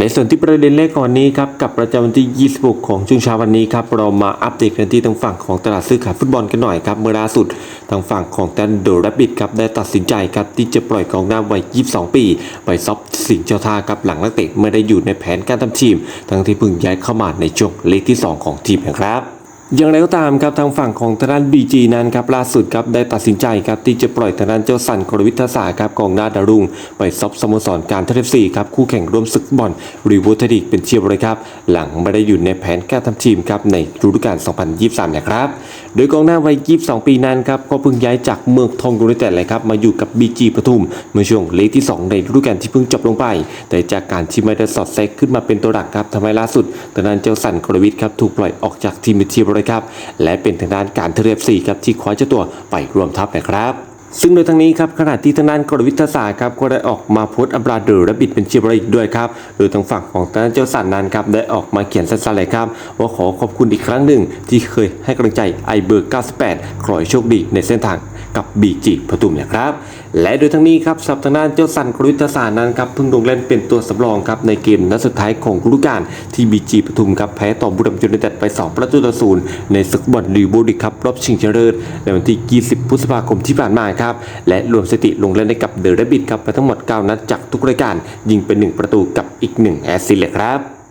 ในส่วนที่ประเด็นแรกก่อนนี้ครับกับประจำวันที่ 26 ของช่วงเช้าวันนี้ครับเรามาอัปเดตกันที่ทางฝั่งของตลาดซื้อขายฟุตบอลกันหน่อยครับเมื่อล่าสุดทางฝั่งของแดนโดรับบิดครับได้ตัดสินใจครับที่จะปล่อยกองหน้าวัย 22 ปีไปซอบสิงห์เจ้าท่าครับหลังนักเตะไม่ได้อยู่ในแผนการทำทีม ทั้งที่เพิ่งย้ายเข้ามาในช่วงเลกที่ 2 ของทีมนะครับ อย่างไรก็ตามครับทางฝั่งของทางด้านบีจีนั้นครับล่าสุดครับได้ตัดสินใจครับที่จะปล่อยทางด้านเจ้าสันกรวิทยาศาครับกองหน้าดารุง ไปซบสโมสรการเทเลฟซีครับคู่แข่งร่วมศึกบอลรีวูทดิกเป็นเชียร์เลยครับหลังไม่ได้อยู่ในแผนการทำทีมครับในฤดูกาล 2023 นะครับ โดยกองหน้าวัย 22 ปีนั้นครับก็เพิ่งย้ายจากเมืองทองยูไนเต็ดเลยครับมาอยู่กับบีจีปทุมเมื่อช่วงเลขที่ 2 ในฤดูกาลที่เพิ่งจบลงไป แต่จากการที่ไม่ได้สอดแทรกขึ้นมาเป็นตัวหลักครับทำให้ล่าสุดทางด้านเจ้าสันกรวิทครับถูกปล่อยออกจากทีมเป็นเชียร์เลยครับ และเป็นทางด้านการเทเลฟซีครับที่คว้าเจ้าตัวไปรวมทัพนะครับซึ่งโดยทางนี้ครับขณะที่ทางด้านกรวิทยาศาสตร์ครับก็ได้ออกมาโพสต์อับราเดอร์และบิดเป็นเชียร์บริกด้วยครับโดยทางฝั่งของทางด้านเจ้าสันนั้นครับได้ออกมาเขียนสั้นๆเลยครับ ว่าขอขอบคุณอีกครั้งหนึ่งที่เคยให้กำลังใจไอเบอร์ 98 ขอให้โชคดีในเส้นทาง กับบีจีปทุมนะครับ และโดยทั้งนี้ครับสับทางด้านเจ้าสันกรวิทยาศาสนั้นครับเพิ่งลงเล่นเป็นตัวสำรองครับในเกมนัดสุดท้ายของฤดูกาลที่บีจีปทุมครับแพ้ต่อบุรีรัมย์ยูไนเต็ดไป 2 ประตูต่อศูนย์ในศึกบอลลีบูดิครับรอบชิงชนะเลิศในวันที่ 20 พฤษภาคมที่ผ่านมาครับและรวมสถิติลงเล่นให้กับเดอะเรบิทครับไปทั้งหมด 9 นัดจากทุกรายการยิงเป็น1ประตูกับอีก 1 แอสซิสต์เลยครับ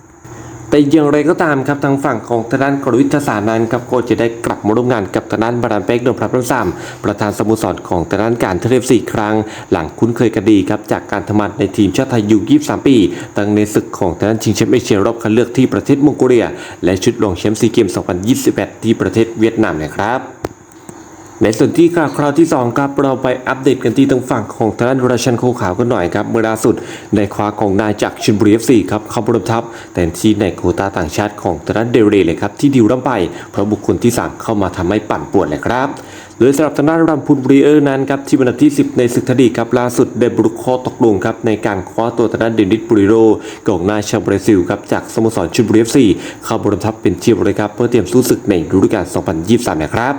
แต่อย่างไรก็ตามครับทางฝั่งของทางด้านกรวิทยาศาสตร์นั้นครับก็จะได้กลับมาร่วมงานกับทางด้านบารานเป๊กโดยพระพรสามประธานสโมสรของทางด้านการเทเลฟสี่ครั้ง หลังคุ้นเคยกันดีครับจากการทำงานในทีมชาติไทยยู23 ปีตั้งในศึกของทางด้านชิงแชมป์เอเชียรอบคัดเลือกที่ประเทศมองโกเลีย และชุดรองแชมป์ซีเกมส์2021 ที่ประเทศเวียดนามนะครับ ในส่วนที่ข่าวคราวที่2ครับเราไปอัปเดตกันที่ทางฝั่งของทางด้านราชันโคขาวกันหน่อยครับเมื่อล่าสุดในคว้าของนายจากชินบุรีเอฟซีครับเข้าร่วมทับแต่ที่ในโคตาต่างชาติของทางด้านเดลเรเลยครับที่ดิวร่ำไปเพราะบุคคลที่ 3 เข้ามาทำให้ปั่นป่วนเลยครับ โดยสำหรับทางด้านรัมพูนบรีเออร์นั้นครับที่วันที่ 10 ในศึกทดีครับล่าสุดได้บรุกข้อตกลงครับในการคว้าตัวทางด้านเดนิสบุริโรกองหน้าชาวบราซิลครับจากสโมสรชุนบุรีเอฟซีเข้าบรมทัพเป็นเชียร์เลยครับเพื่อเตรียมสู้ศึกในฤดูกาล 2023 นะครับ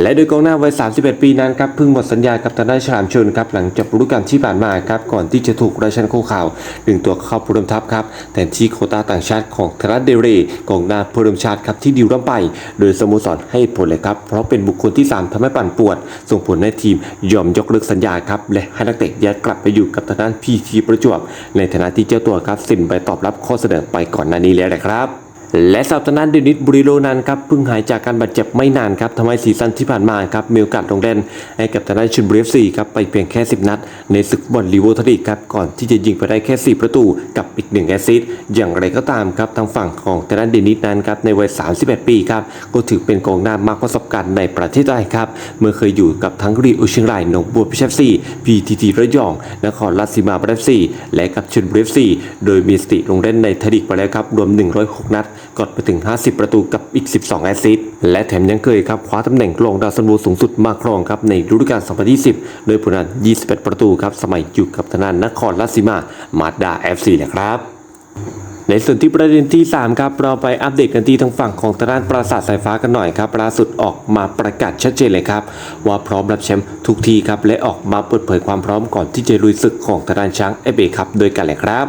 และโดยกองหน้าวัย 31 ปีนั้นครับเพิ่งหมดสัญญากับทางด้านฉลามชนครับหลังจบฤดูกาลที่ผ่านมาครับก่อนที่จะถูกราชันโคข่าวดึงตัวเข้าบรมทัพครับแทนที่โควตาต่างชาติของทางด้านเดเรกองหน้าพลมชาติครับที่ดิวร่ำไป โดยสโมสรให้ผลเลยครับเพราะเป็นบุคคลที่ 3ทำให้ปั่นป่วน ส่งผลให้ทีมยอมยกเลิกสัญญาครับและให้นักเตะย้ายกลับไปอยู่กับทางด้านพีทีประจวบ ในฐานะที่เจ้าตัวครับสินไปตอบรับข้อเสนอไปก่อนหน้านี้แล้วนะครับ และสำหรับทางด้านเดนิสบริโลนั้นครับเพิ่งหายจากการบาดเจ็บไม่นานครับทำให้ซีซั่นที่ผ่านมาครับมีโอกาสลงเล่นให้กับทางด้านชุนบรีฟซีครับไปเพียงแค่ 10 นัด ในศึกบอลลีโวทลีกครับก่อนที่จะยิงไปได้แค่ 4 ประตูกับอีก 1 แอสซิสต์อย่างไรก็ตามครับทางฝั่งของทางด้านเดนิสนั้นครับในวัย 31 ปีครับก็ถือเป็นกองหน้ามากประสบการณ์ในประเทศไทยครับเมื่อเคยอยู่กับทั้งรีอูชียงรายหนองบัวพิชเอฟซีพีทีทีระยองนครราชสีมาบรัฟซีและกับชุนบรีฟซี โดยมีสติลงเล่นในทลีกไปแล้วครับ รวม 106 นัดกดไปถึง 50 ประตูกับอีก 12 แอสซิสต์และแถมยังเคยครับคว้าตำแหน่งกลองดาวซันโวสูงสุดมาครองครับในฤดูกาล 2020 โดยผลงาน 21 ประตูครับสมัยอยู่กับธนานนครราชสีมามาดาเอฟซีนะครับในส่วนที่ประเด็นที่ 3 ครับ เราไปอัปเดตกันที่ทางฝั่งของทางด้านปราสาทสายฟ้ากันหน่อยครับล่าสุดออกมาประกาศชัดเจนเลยครับ ว่าพร้อมรับแชมป์ทุกทีครับ และออกมาเปิดเผยความพร้อมก่อนที่จะลุยศึกของทางด้านช้างเอเบครับโดยกันเลยครับ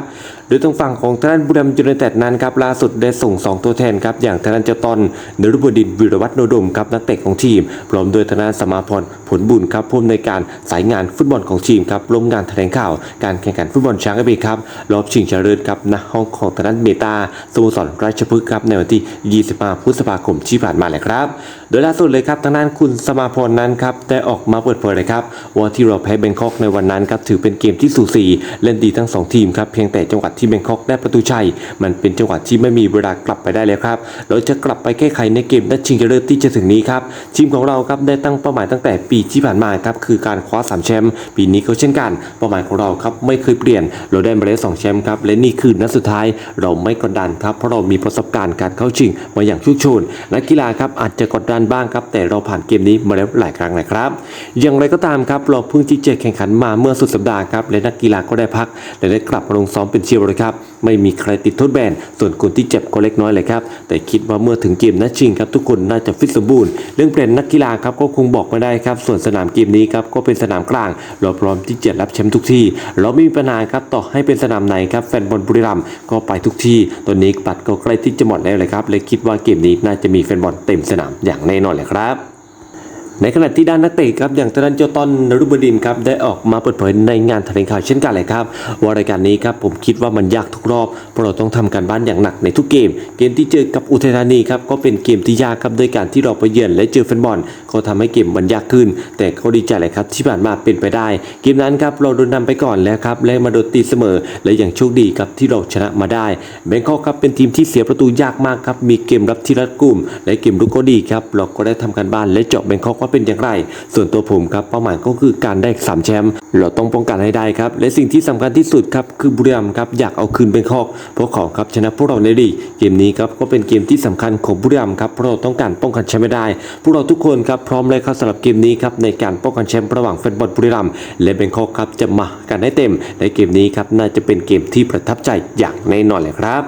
โดยทางฝั่งของทางด้านบุรีรัมย์ยูไนเต็ดนั้นครับล่าสุดได้ส่ง 2 ตัวแทนครับอย่างทางด้านเจ้าตอนนรุบดินวิรวัฒนโนดมครับนักเตะของทีมพร้อมโดยทางด้านสมาพรผลบุญครับผู้อำนวยการสายงานฟุตบอลของทีมครับร่วมงานแถลงข่าวการแข่งขันฟุตบอลช้างเอเบครับรอบชิงชนะเลิศครับณห้องของทางด้านเมตาสโมสรราชพฤกษ์ครับในวันที่ 25 พฤษภาคมที่ผ่านมาเลยครับ โดยล่าสุดเลยครับทางด้านคุณสมาพรนั้นครับได้ออกมาเปิดเผยเลยครับว่าที่เราแพ้เบงคอกในวันนั้นครับถือเป็นเกมที่สูสีเล่นดีทั้งสองทีมครับเพียงแต่จังหวัดที่เบงคอกได้ประตูชัย มันเป็นจังหวัดที่ไม่มีเวลากลับไปได้เลยครับเราจะกลับไปแก้ไขในเกมนัดชิงชนะเลิศที่จะถึงนี้ครับทีมของเราครับได้ตั้งเป้าหมายตั้งแต่ปีที่ผ่านมาครับคือการคว้าสามแชมป์ปีนี้ก็เช่นกันเป้าหมายของเราครับไม่เคยเปลี่ยน เราได้มาแล้วสองแชมป์ครับและนี่คือนัดสุดท้ายเราไม่กดดันครับเพราะเรามีประสบการณ์การเข้าชิงมาอย่างชุกชุนนักกีฬาครับอาจจะกดดันบ้างครับแต่เราผ่านเกมนี้มาแล้วหลายครั้งนะครับ อย่างไรก็ตามครับเราเพิ่งที่จะแข่งขันมาเมื่อสุดสัปดาห์ครับและนักกีฬาก็ได้พักและได้กลับมาลงซ้อมเป็นเชียร์เลยครับ ไม่มีใครติดโทษแบน ส่วนคนที่เจ็บก็เล็กน้อยเลยครับ แต่คิดว่าเมื่อถึงเกมนัดชิงครับทุกคนน่าจะฟิตสมบูรณ์ เรื่องเปลี่ยนนักกีฬาครับก็คงบอกไม่ได้ครับ ส่วนสนามเกมนี้ครับก็เป็นสนามกลาง เราพร้อมที่จะรับแชมป์ทุกที่ เราไม่มีปัญหาครับต่อให้เป็นสนามไหนครับแฟนบอลบุรีรัมย์ก็ไปทุกที่ตอนนี้บัตรก็ใกล้ที่จะหมดแล้วเลยครับเลยคิดว่าเกมนี้น่าจะมีแฟนบอลเต็มสนามอย่างแน่นอนเลยครับ ในขณะที่ด้านนักเตะครับอย่างทางด้านเจ้าต้นนรุบดินครับได้ออกมาเปิดเผยในงานแถลงข่าวเช่นกันเลยครับว่ารายการนี้ครับผมคิดว่ามันยากทุกรอบเพราะเราต้องทำการบ้านอย่างหนักในทุกเกม เกมที่เจอกับอุทัยธานีครับก็เป็นเกมที่ยากครับด้วยการที่เราไปเยือนและเจอแฟนบอลเขาทำให้เกมมันยากขึ้น แต่เขาดีใจเลยครับที่ผ่านมาเป็นไปได้ เกมนั้นครับเราโดนนำไปก่อนแล้วครับและมาโดนตีเสมอ และอย่างโชคดีครับที่เราชนะมาได้แบงคอกครับเป็นทีมที่เสียประตูยากมากครับมีเกมรับที่รัดกุมและเกมรุกก็ดีครับเราก็ได้ทำการบ้านและเจาะแบงคอกว่าเป็นอย่างไร ส่วนตัวผมครับเป้าหมายก็คือการได้สามแชมป์เราต้องป้องกันให้ได้ครับ และสิ่งที่สำคัญที่สุดครับคือบุรีรัมย์ครับอยากเอาคืนแบงคอกเพราะเขาครับชนะพวกเราในลีกเกมนี้ครับก็เป็นเกมที่สำคัญของบุรีรัมย์ครับเพราะเราต้องการป้องกันแชมป์ให้ได้ พวกเราทุกคนครับพร้อมเลยครับสำหรับเกมนี้ครับในการป้องกันแชมป์ระหว่างแฟนบอลบุรีรัมย์และแบงคอกครับจะมากันให้เต็มในเกมนี้ครับน่าจะเป็นเกมที่ประทับใจอย่างแน่นอนเลยครับ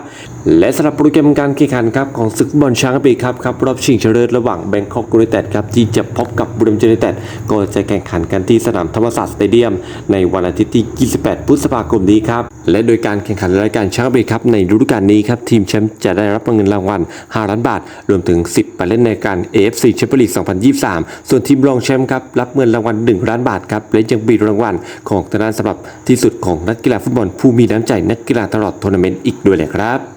และสำหรับโปรแกรมการแข่งขันครับของศึกฟุตบอลช้างปีครับครับรอบชิงชนะเลิศระหว่างแบงคอกยูไนเต็ดครับที่จะพบกับบุรีรัมย์ยูไนเต็ดก็จะแข่งขันกันที่สนามธรรมศาสตร์สเตเดียม ในวันอาทิตย์ที่ 28 พฤษภาคมนี้ครับและโดยการแข่งขันรายการช้างปีครับในฤดูกาลนี้ครับทีมแชมป์จะได้รับเงินรางวัล 5 ล้านบาท รวมถึง 10ไปเล่นในการ AFC แชมเปี้ยนลีก 2023 ส่วนทีมรองแชมป์ครับรับเงินรางวัล 1 ล้านบาทครับและยังมีรางวัลของทางด้านสำหรับที่สุดของนักกีฬาฟุตบอลผู้มีน้ำใจนักกีฬาตลอดทัวร์นาเมนต์อีกด้วยเลยครับ